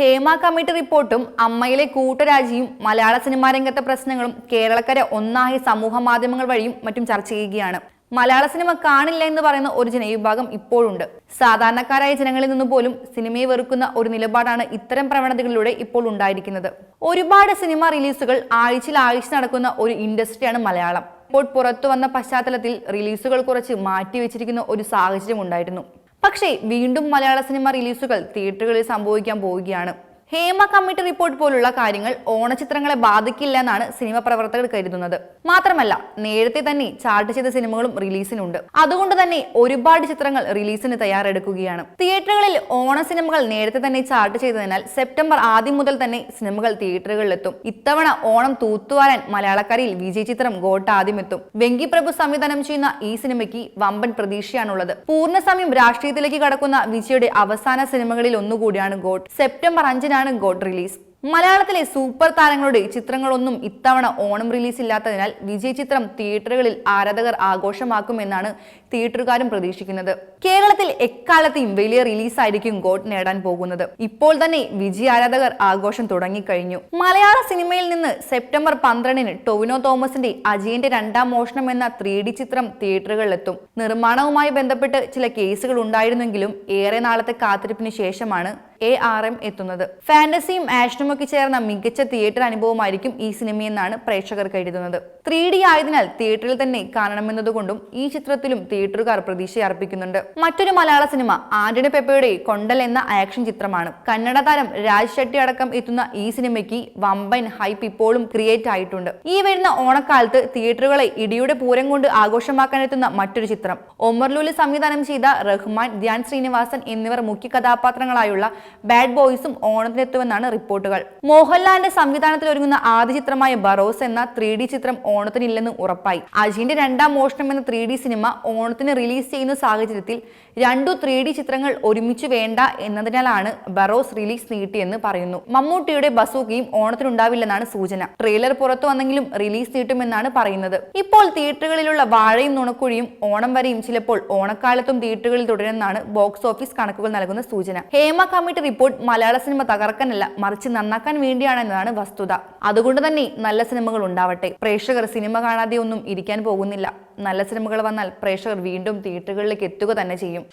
Hema committee റിപ്പോർട്ടും അമ്മയിലെ കൂട്ടരാജിയും മലയാള cinema രംഗത്തെ പ്രശ്നങ്ങളും കേരളക്കാരെ ഒന്നായി സമൂഹ മാധ്യമങ്ങൾ വഴിയും മറ്റും ചർച്ച ചെയ്യുകയാണ്. മലയാള സിനിമ കാണില്ല എന്ന് പറയുന്ന ഒരു ജനവിഭാഗം ഇപ്പോഴുണ്ട്. സാധാരണക്കാരായ ജനങ്ങളിൽ നിന്ന് പോലും സിനിമയെ വെറുക്കുന്ന ഒരു നിലപാടാണ് ഇത്തരം പ്രവണതകളിലൂടെ ഇപ്പോൾ ഉണ്ടായിരിക്കുന്നത്. ഒരുപാട് സിനിമ റിലീസുകൾ ആഴ്ചയിൽ ആഴ്ച നടക്കുന്ന ഒരു ഇൻഡസ്ട്രിയാണ് മലയാളം. ഇപ്പോൾ പുറത്തു വന്ന പശ്ചാത്തലത്തിൽ റിലീസുകൾ കുറച്ച് മാറ്റിവെച്ചിരിക്കുന്ന ഒരു സാഹചര്യം ഉണ്ടായിരുന്നു. പക്ഷേ വീണ്ടും മലയാള സിനിമ റിലീസുകൾ തിയേറ്ററുകളിൽ സംഭവിക്കാൻ പോവുകയാണ്. ഹേമ കമ്മിറ്റി റിപ്പോർട്ട് പോലുള്ള കാര്യങ്ങൾ ഓണചിത്രങ്ങളെ ബാധിക്കില്ല എന്നാണ് സിനിമ പ്രവർത്തകർ കരുതുന്നത്. മാത്രമല്ല നേരത്തെ തന്നെ ചാർട്ട് ചെയ്ത സിനിമകളും റിലീസിനുണ്ട് അതുകൊണ്ട് തന്നെ ഒരുപാട് ചിത്രങ്ങൾ റിലീസിന് തയ്യാറെടുക്കുകയാണ്. തിയേറ്ററുകളിൽ ഓണ സിനിമകൾ നേരത്തെ തന്നെ ചാർട്ട് ചെയ്തതിനാൽ സെപ്റ്റംബർ ആദ്യം മുതൽ തന്നെ സിനിമകൾ തിയേറ്ററുകളിലെത്തും. ഇത്തവണ ഓണം തൂത്തുവാരാൻ മലയാളക്കരയിൽ വിജയ് ചിത്രം ഗോട്ട ആദ്യം എത്തും വെങ്കിപ്രഭു സംവിധാനം ചെയ്യുന്ന ഈ സിനിമയ്ക്ക് വമ്പൻ പ്രതീക്ഷയാണുള്ളത്. പൂർണസമയം രാഷ്ട്രീയത്തിലേക്ക് കടക്കുന്ന വിജയുടെ അവസാന സിനിമകളിൽ ഒന്നുകൂടിയാണ് ഗോട്ട്. സെപ്റ്റംബർ അഞ്ചിനാണ് ഗോട്ട് റിലീസ്. മലയാളത്തിലെ സൂപ്പർ താരങ്ങളുടെ ചിത്രങ്ങളൊന്നും ഇത്തവണ ഓണം റിലീസ് ഇല്ലാത്തതിനാൽ വിജയ് ചിത്രം തിയേറ്ററുകളിൽ ആരാധകർ ആഘോഷമാക്കുമെന്നാണ് തിയേറ്ററുകാരും പ്രതീക്ഷിക്കുന്നത്. കേരളത്തിൽ എക്കാലത്തെയും വലിയ റിലീസായിരിക്കും ഗോഡ് നേടാൻ പോകുന്നത്. ഇപ്പോൾ തന്നെ വിജയ് ആരാധകർ ആഘോഷം തുടങ്ങിക്കഴിഞ്ഞു. മലയാള സിനിമയിൽ നിന്ന് സെപ്റ്റംബർ പന്ത്രണ്ടിന് ടൊവിനോ തോമസിന്റെ അജയന്റെ രണ്ടാം മോഷണം എന്ന ത്രീ ഡി ചിത്രം തിയേറ്ററുകളിലെത്തും. നിർമ്മാണവുമായി ബന്ധപ്പെട്ട് ചില കേസുകൾ ഉണ്ടായിരുന്നെങ്കിലും ഏറെ നാളത്തെ കാത്തിരിപ്പിന് ശേഷമാണ് എ ആർ എം എത്തുന്നത്. ഫാന്റസിയും ആഷനുമൊക്കെ ചേർന്ന മികച്ച തിയേറ്റർ അനുഭവമായിരിക്കും ഈ സിനിമയെന്നാണ് പ്രേക്ഷകർ കരുതുന്നത്. ത്രീ ഡി ആയതിനാൽ തിയേറ്ററിൽ തന്നെ കാണണമെന്നതുകൊണ്ടും ഈ ചിത്രത്തിലും തിയേറ്ററുകാർ പ്രതീക്ഷ അർപ്പിക്കുന്നുണ്ട്. മറ്റൊരു മലയാള സിനിമ ആന്റണി പെപ്പയുടെ കൊണ്ടൽ എന്ന ആക്ഷൻ ചിത്രമാണ്. കന്നഡ താരം രാജ് ഷെട്ടി അടക്കം എത്തുന്ന ഈ സിനിമയ്ക്ക് വമ്പൻ ഹൈപ്പ് ഇപ്പോഴും ക്രിയേറ്റ് ആയിട്ടുണ്ട്. ഈ വരുന്ന ഓണക്കാലത്ത് തിയേറ്ററുകളെ ഇടിയുടെ പൂരം കൊണ്ട് ആഘോഷമാക്കാനെത്തുന്ന മറ്റൊരു ചിത്രം. ഒമർലൂലി സംവിധാനം ചെയ്ത റഹ്മാൻ ധ്യാൻ ശ്രീനിവാസൻ എന്നിവർ മുഖ്യ കഥാപാത്രങ്ങളായുള്ള ബാഡ് ബോയ്സും ഓണത്തിനെത്തുമെന്നാണ് റിപ്പോർട്ടുകൾ. മോഹൻലാലിന്റെ സംവിധാനത്തിൽ ഒരുങ്ങുന്ന ആദ്യ ചിത്രമായ ബറോസ് എന്ന ത്രീ ഡി ചിത്രം ഓണത്തിനില്ലെന്ന് ഉറപ്പായി. അജിന്റെ രണ്ടാം മോഷണം എന്ന ത്രീ ഡി സിനിമ ഓണത്തിന് റിലീസ് ചെയ്യുന്ന സാഹചര്യത്തിൽ രണ്ടു ത്രീ ഡി ചിത്രങ്ങൾ ഒരുമിച്ച് വേണ്ട എന്നതിനാലാണ് ബറോസ് റിലീസ് നീട്ടിയെന്ന് പറയുന്നു. മമ്മൂട്ടിയുടെ ബസൂക്കിയും ഓണത്തിനുണ്ടാവില്ലെന്നാണ് സൂചന. ട്രെയിലർ പുറത്തു വന്നെങ്കിലും റിലീസ് നീട്ടുമെന്നാണ് പറയുന്നത്. ഇപ്പോൾ തിയേറ്ററുകളിലുള്ള വാഴയും നുണക്കുഴിയും ഓണം വരെയും ചിലപ്പോൾ ഓണക്കാലത്തും തിയേറ്ററുകളിൽ തുടരുമെന്നാണ് ബോക്സ് ഓഫീസ് കണക്കുകൾ നൽകുന്ന സൂചന. ഹേമ കമ്മിറ്റി റിപ്പോർട്ട് മലയാള സിനിമ തകർക്കാനല്ല മറിച്ച് നന്നാക്കാൻ വേണ്ടിയാണെന്നതാണ് വസ്തുത. അതുകൊണ്ട് തന്നെ നല്ല സിനിമകൾ ഉണ്ടാവട്ടെ. പ്രേക്ഷകർ സിനിമ കാണാതെ ഒന്നും ഇരിക്കാൻ പോകുന്നില്ല. നല്ല സിനിമകൾ വന്നാൽ പ്രേക്ഷകർ വീണ്ടും തിയേറ്ററുകളിലേക്ക് എത്തുക തന്നെ ചെയ്യും.